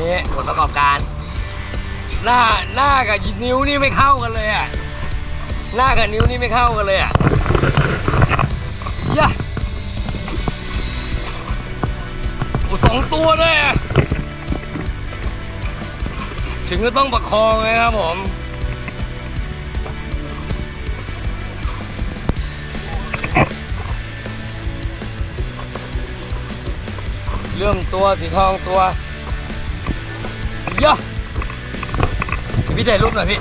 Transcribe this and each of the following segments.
นี้ผลประกอบการ หน้าหน้ากับนิ้วนี่ไม่เข้ากันเลยอะหน้ากับนิ้วนี่ไม่เข้ากันเลยอะยะโอ้สองตัวด้วยอะถึงก็ต้องประคองเลยครับผมเรื่องตัวสีทองตัว เยอะพี่ถ่ายรูปหน่อยพี่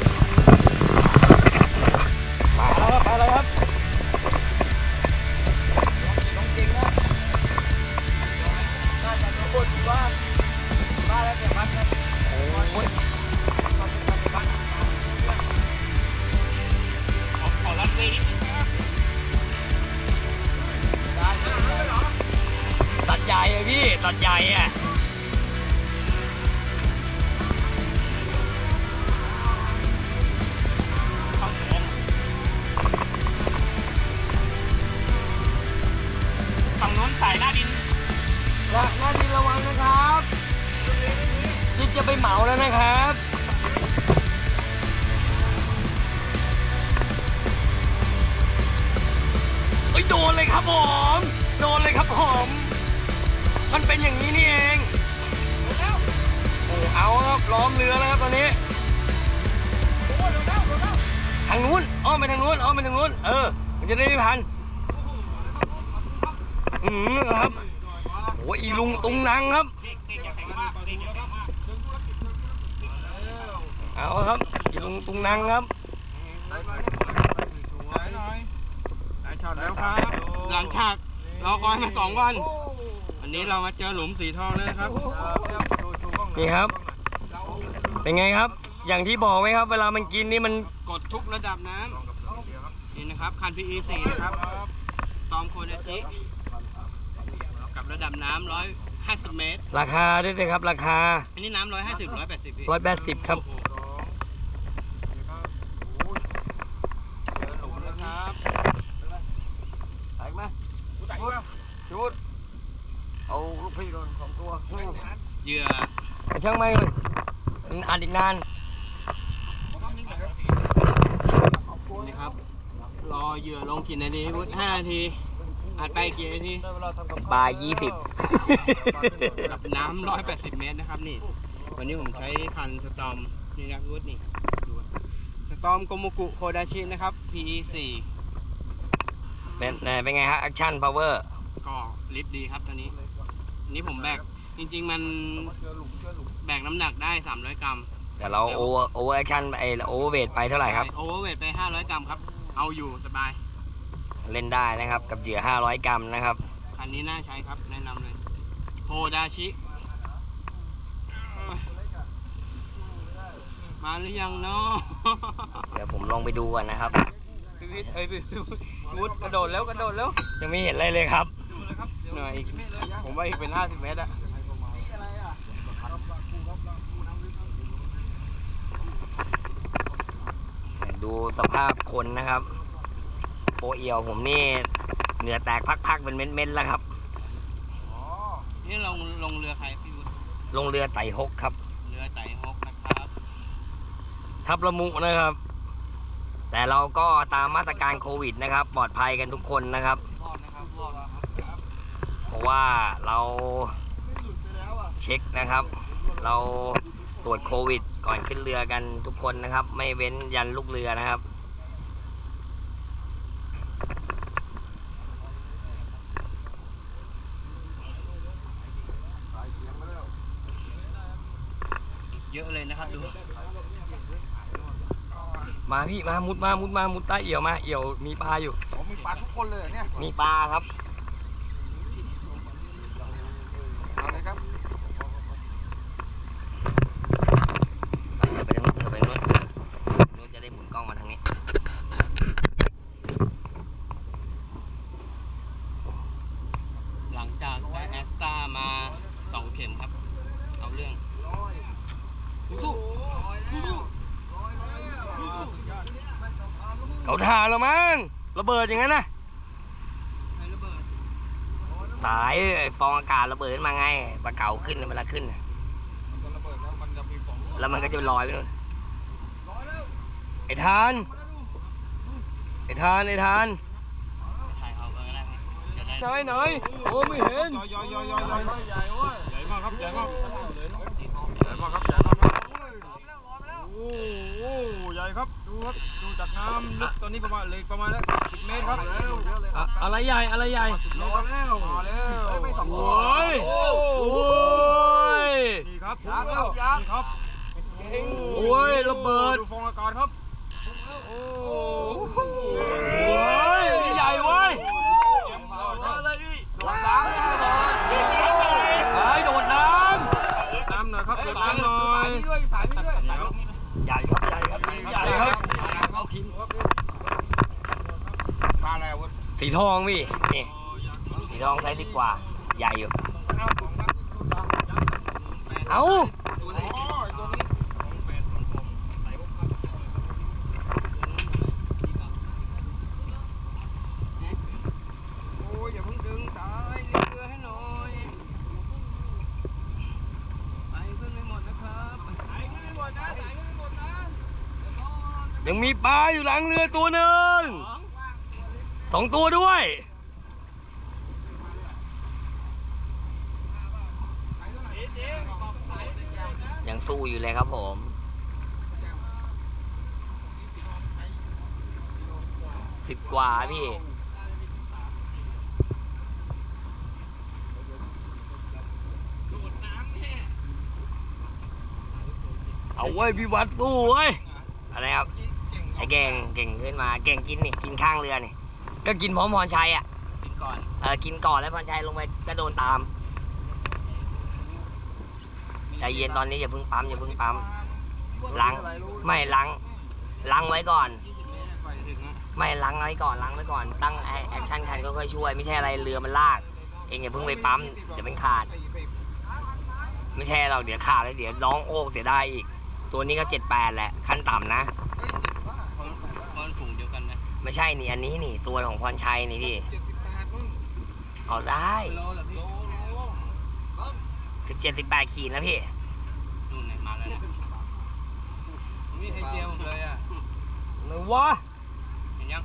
อืมครับโอ้ยอีลุงตุงนังครับ เอาครับอีลุงตุงนังครับได้ช็อตแล้วครับ หลังจากรอคอยมาสองวันวันนี้เรามาเจอหลุมสีทองแล้วนะครับ นี่ครับ เป็นไงครับ อย่างที่บอกไว้ครับ เวลามันกินนี่มันกดทุกระดับน้ำนี่นะครับ คัน PE 4นะครับ ตอมโคเดชิกับ ระดับน้ำ150เมตร ราคาด้วยสิครับ ราคา อันนี้น้ำ150 180พี่180ครับ โอ้โหเจอหลุมแล้วครับแตกไหมชุดเอาลูกพี่โดนสองตัวเหยื่อไอ้ช่างไม่เลยอัดอีกนานนี่ครับ รอเหยื่อลงกี่นาทีพุทธ5นาที อัดไปกี่นาทีปลายี่สิบกับน้ำ180เมตรนะครับนี่ วันนี้ผมใช้คันสตอมนี่นะพุทธนี่ดูสตอมโกมุกุโคดาชินะครับ PE 4 เป็นไหนเป็นไงฮะแอคชั่นพาวเวอร์ก็ลิฟต์ดีครับตัวนี้อันนี้ผมแบกจริง ๆ มันแบกน้ำหนักได้ 300 กรัม แต่เราโอเวอร์โอเวอร์แอคชั่นไอโอเวอร์เวทไปเท่าไหร่ครับ โอเวอร์เวทไป 500 กรัมครับ เอาอยู่สบาย เล่นได้นะครับกับเหยื่อ 500 กรัมนะครับ คันนี้น่าใช้ครับแนะนำเลยโฮดาชิ มาหรือยังเนาะเดี๋ยวผมลองไปดูก่อนนะครับ พี่พิษเอ้ยพี่พิษมุดกระโดดแล้วกระโดดแล้วยังไม่เห็นอะไรเลยครับเหนื่อยอีกผมว่าอีกเป็น 50 เมตรอะดูสภาพคนนะครับ โปเอียวผมนี่เหงื่อแตกพักๆเป็นเม็ดๆแล้วครับนี่ลงลงเรือใครพี่วุฒิลงเรือไต่ฮกครับ เรือไต่ฮกนะครับ ทับละมุนะครับ แต่เราก็ตามมาตรการโควิดนะครับ ปลอดภัยกันทุกคนนะครับรอดนะครับรอดนะครับเพราะว่าเราเช็คนะครับ เราตรวจโควิด ก่อนขึ้นเรือกันทุกคนนะครับ ไม่เว้นยันลูกเรือนะครับ เยอะเลยนะ ครับดู มาพี่มามุดมามุดมามุดใต้เอี่ยวมาเอี่ยวมีปลาอยู่ ผมมีปลาทุกคนเลยเนี่ย มีปลาครับ เอาเลยครับ ไปทางนู้นเถอะไปทางนู้นนู้นจะได้หมุนกล้องมาทางนี้ หลังจากได้แอสตามาสองเข็มครับ เอาเรื่องสู้สู้สู้ เขาทาแล้วมั้งระ เบิดอย่างนั้นนะไม่ระเบิดสายไอ้ฟองอากาศระเบิดขึ้นมาไงปลาเก๋าขึ้นน่ะเวลาขึ้นน่ะแล้วมันก็จะลอยไปนู่นไอ้ทาน ไอ้ทาน ไอ้ทานถ่ายเอาก็ได้ไหมจะได้ไหนไหนโอ้ไม่เห็นใหญ่ใหญ่ใหญ่ใหญ่ใหญ่เว้ยใหญ่มากครับใหญ่มากใหญ่มากครับใหญ่มากครับ โอ้โหใหญ่ครับดูครับดูจากน้ำลึกตอนนี้ประมาณเลยประมาณแล้วสิบเมตรครับอะอะไรใหญ่อะไรใหญ่รอแล้วมาแล้วโอ้ยโอ้ยนี่ครับนี่ครับโอ้ยระเบิดดูฟองอากาศครับโอ้ โอ้ยนี่ใหญ่เว้ย มาเลยพี่ ไอ้โดดน้ น้ำหน่อยครับเดือดน้ำหน่อยำใหญ่ครับ ใหญ่ครับ ใหญ่ครับ ปลาอะไรวะ สี ทองพี่นี่สีทองไซส์สิบกว่า ใหญ่อยู่ เอ้าโอ้ยอย่าเพิ่งดึงตายเรียกเรือให้หน่อยไปขึ้นไม่หมดนะครับไปขึ้นไม่หมดนะไปขึ้นไม่หมดนะยังมีปลาอยู่หลังเรือตัวหนึ่ง สองตัวด้วย ยังสู้อยู่เลยครับผมสิบกว่าพี่เอาเว้ยพี่วัดสู้เว้ยอะไรครับไอ้เก่งเก่งขึ้นมาเก่งกินนี่กินข้างเรือนี่ ก็กินพร้อมพรชัยอะกินก่อนเออกินก่อนแล้วพรชัยลงไปก็โดนตามใจเย็นตอนนี้อย่าเพิ่งปั๊มอย่าเพิ่งปั๊มล้างไม่ล้างล้างไว้ก่อนไปถึงนะไม่ล้างไว้ก่อนล้างไว้ก่อน ตั้งแอคชั่นคันก็ค่อยช่วย ไม่ใช่อะไรเรือมันลาก เองอย่าเพิ่งไปปั๊มเดี๋ยวเป็นขาด ไม่ใช่เราเดี๋ยวขาดแล้วเดี๋ยวร้องโอกเสียได้อีก ตัวนี้ก็เจ็ดแปดแหละขั้นต่ำนะ เพราะมันฝูงเดียวกันนะ ไม่ใช่นี่อันนี้นี่ตัวของพรชัยนี่พี่เอาได้โลละพี่สิบเจ็ดสิบแปดขีดนะพี่นู่นไหนมาแล้วนะไม่มีใครเชียร์ผมเลยอะไหนวะเห็นยัง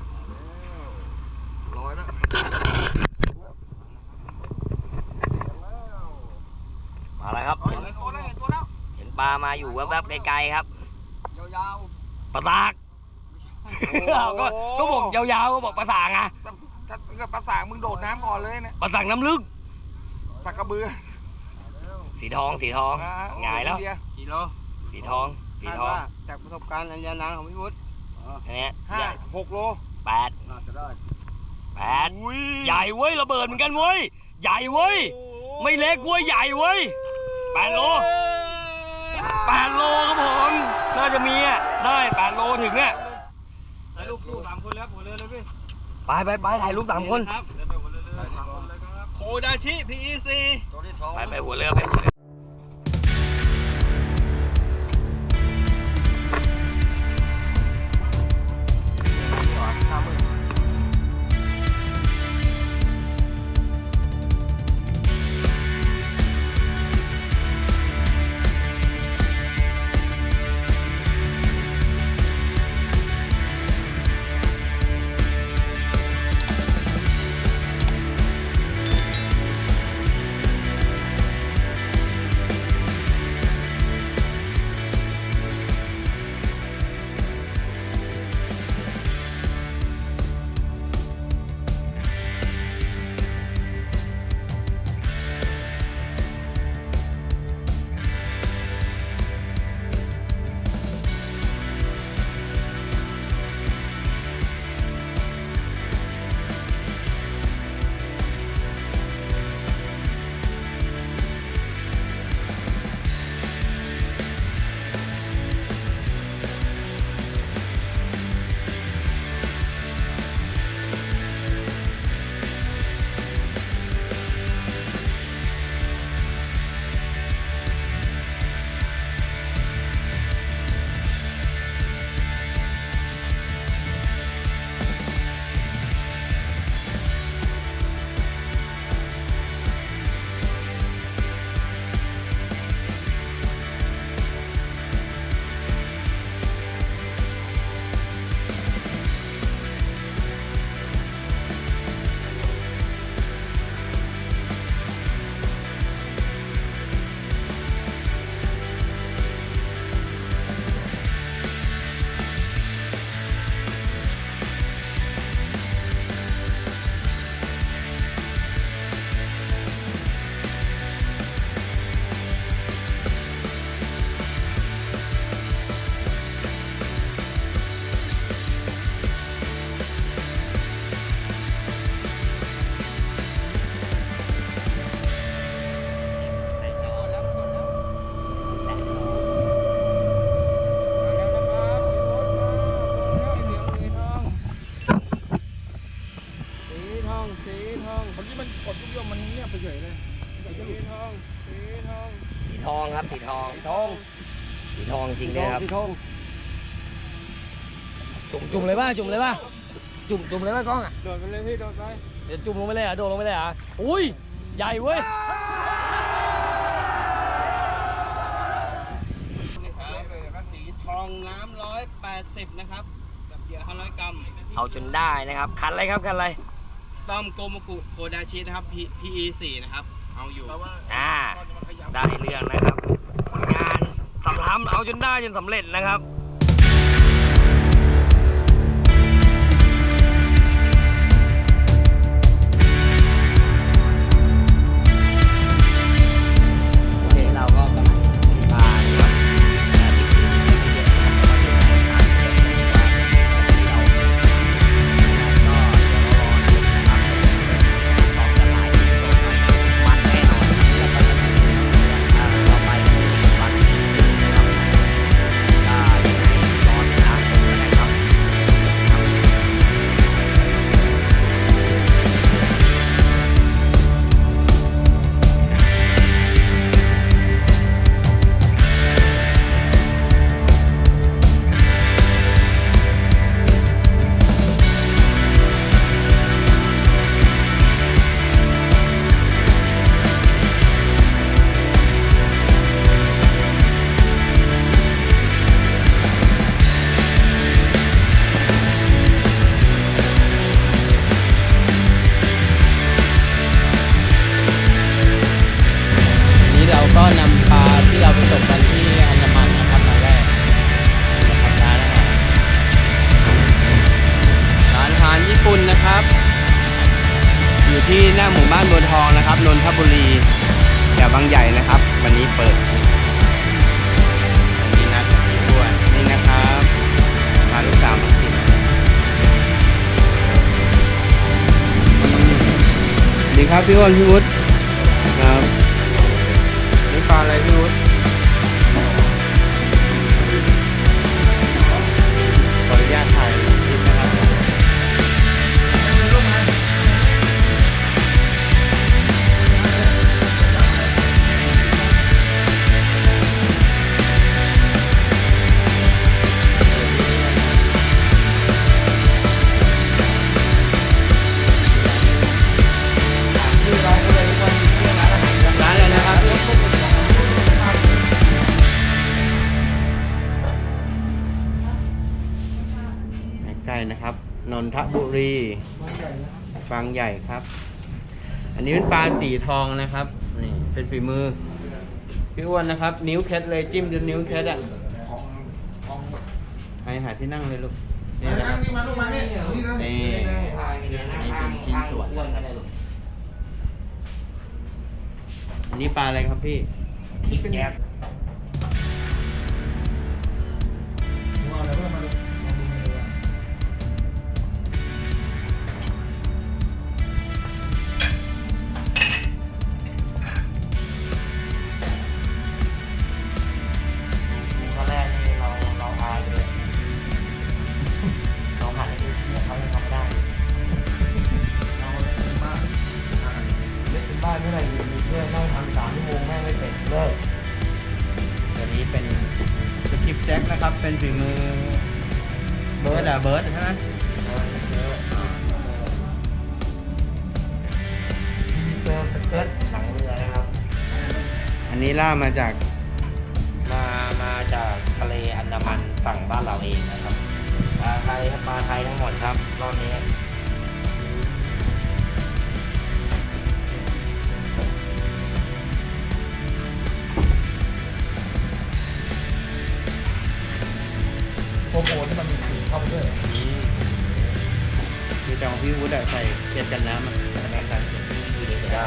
ลอยแล้วมาแล้วครับเห็นเห็นปลามาอยู่แวบๆไกลๆครับ ยาวปลาสาก ก็ก็บอกยาวๆก็บอกปลาสากไงถ้าเกิดภาษามึงโดดน้ำก่อนเลยเนี่ยปลาสากน้ำลึก สักกระเบือสีทองสีทองอ่หงายแล้วเดียๆกิโลสีทองสีคาดทองว่าจากประสบการณ์อันยาวนานของพี่วุฒิอันเนี้ยห้าใหญ่หกโลแปดน่าจะได้แปดใหญ่เว้ยระเบิดเหมือนกันเว้ย ใหญ่เว้ย ไม่เล็กเว้ยใหญ่เว้ยแปดโลแปดโลครับผมน่าจะมีอะได้แปดโลถึงอะ ไปไปไปถ่ายรูปสามคน ครับเดินไปหัวเรือเกดทุกยมมันเงียไปเฉยเลยอยากจะลุสีทองสีทองสีทองครับสีทองสีทองสีทองจริงเลยครับสีทองจุ่มจุ่มเลยป่ะจุ่มเลยป่ะจุ่มจุ่มเลยป่ะกล้องอะโดดไปเลยพี่โดดไปเดี๋ยวจุ่มลงไปเลยอะโดดลงไปเลยอะอุ้ยใหญ่เว้ยสีทองน้ำร้อยแปดสิบนะครับกับเหยื่อห้าร้อยกรัม เอาจนได้นะครับคันอะไรครับคันอะไร ตอมโกโมกุโคดาชินะครับ P- PE 4นะครับ เอาอยู่ อ่า ได้เรื่องนะครับ ผลงานสำทำเอาจนได้จนสำเร็จนะครับ ที่หน้าหมู่บ้านบัวทองนะครับนนทบุรีแถวบางใหญ่นะครับ วันนี้เปิดวันนี้นัดด้วยนี่นะครับพาลูกสาวมากินสวัสดีครับพี่อ้นพี่วุฒิครับนี่ปลาอะไรพี่วุฒิ บางใหญ่ครับ อันนี้เป็นปลาสีทองนะครับนี่เป็นฝีมือพี่อ้วนนะครับ นิ้วเคล็ดเลยจิ้มจนนิ้วเคล็ดอะให้หาที่นั่งเลยลูกนี่นะครับนี่มาลูกมาเนี่ยนี่นะนี่นี่เป็นชิ้นส่วนอันนี้ปลาอะไรครับพี่คิดแก๊บ แจ็คนะครับเป็นฝีมือเบิร์ดอะเบิร์ดใช่ไหมเติมสเกิร์ตหลังเรือนะครับ อันนี้ล่ามาจากมามาจากทะเลอันดามันฝั่งบ้านเราเองนะครับปลาไทยครับปลาไทยทั้งหมดครับรอบนี้ โอ้โหนี่มันมีสีเข้าไปด้วยมีแต่ของพี่วุฒิอะใส่เกล็ดกันน้ำอะแม่กันคือเด็กได้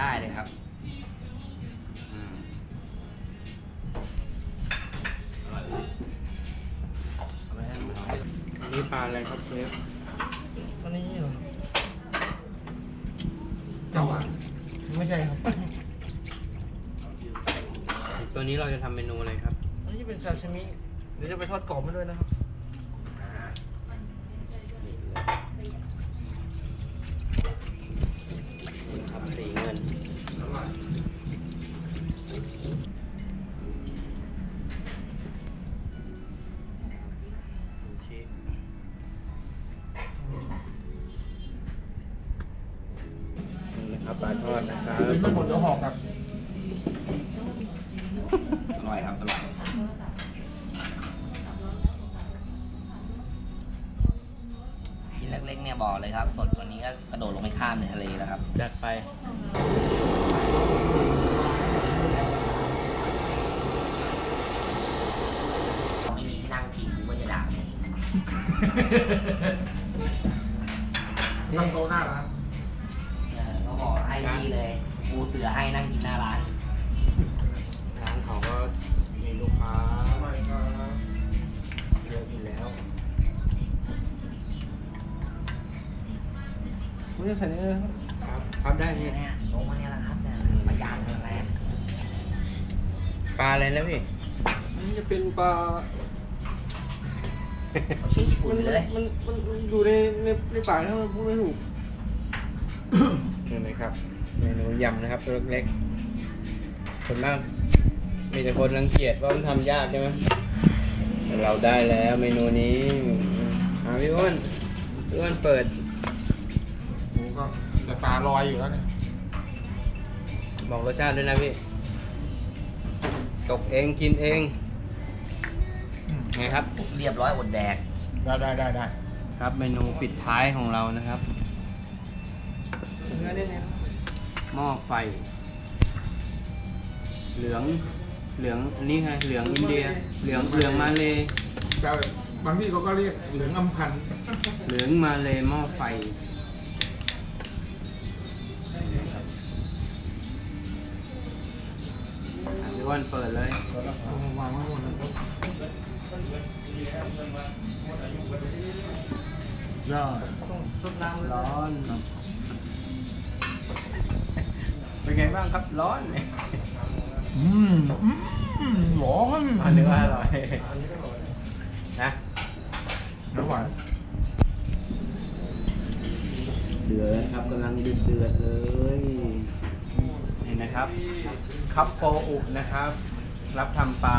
ได้เลยครับอืมอันนี้ปลาอะไรครับเชฟอันนี้เหรอจังหวะไม่ใช่ครับ ตัวนี้เราจะทำเมนูอะไรครับ อันนี้เป็นซาชิมิ เดี๋ยวจะไปทอดกรอบมาด้วยนะครับครับ ปลาทอดนะครับกินไม่หมดเดี๋ยวหอกครับ อร่อยครับอร่อยชิ้นเล็กๆเนี่ยบอกเลยครับ สดกว่านี้ก็กระโดดลงไปข้ามในทะเลแล้วครับ จัดไป ไม่มีที่นั่งกินกูก็จะด่า จะใส่เนื้อครับครับ ครับได้พี่เนี่ยลงมาเนี่ยแหละครับเนี่ยปลายางเท่านั้นแหละปลาอะไรนะพี่อันนี้จะเป็นปลาเอาชื่อญี่ปุ่นมันไปเลย มันมันมันอยู่ในในในป่าถ้ามันพูดไม่ถูกนี่นะครับเมนูยำนะครับตัวเล็กๆคนมากมีแต่คนรังเกียจว่ามันทำยากใช่ไหมแต่เราได้แล้วเมนูนี้อาพี่อ้วนพี่อ้วนเปิดหมู ก็แต่ปลาลอยอยู่แล้วเนี่ยบอกรสชาติด้วยนะพี่ตกเองกินเองอืมไงครับ เรียบร้อยอดแดก ได้ได้ได้ได้ครับเมนูปิดท้ายของเรานะครับเนื้อเนี่ยเนี่ยหม้อไฟ เหลือง เหลืองอันนี้ไงเหลืองอินเดีย เหลืองเหลืองมาเลยแต่บางที่เขาก็เรียกเหลืองอำพันธ์เหลืองมาเลยหม้อไฟ อะพี่อ้วันเปิดเลยเอามาวางไว้หมดเลยยอดสุดน้ำร้อน เป็นไงบ้างครับร้อนอืมอืมร้อนอันนี้ว่าอร่อยนะน้ำหวานเดือดครับกำลังเดือดเดือดเลย นะครับคับโปอุนะครับ รับทำปลา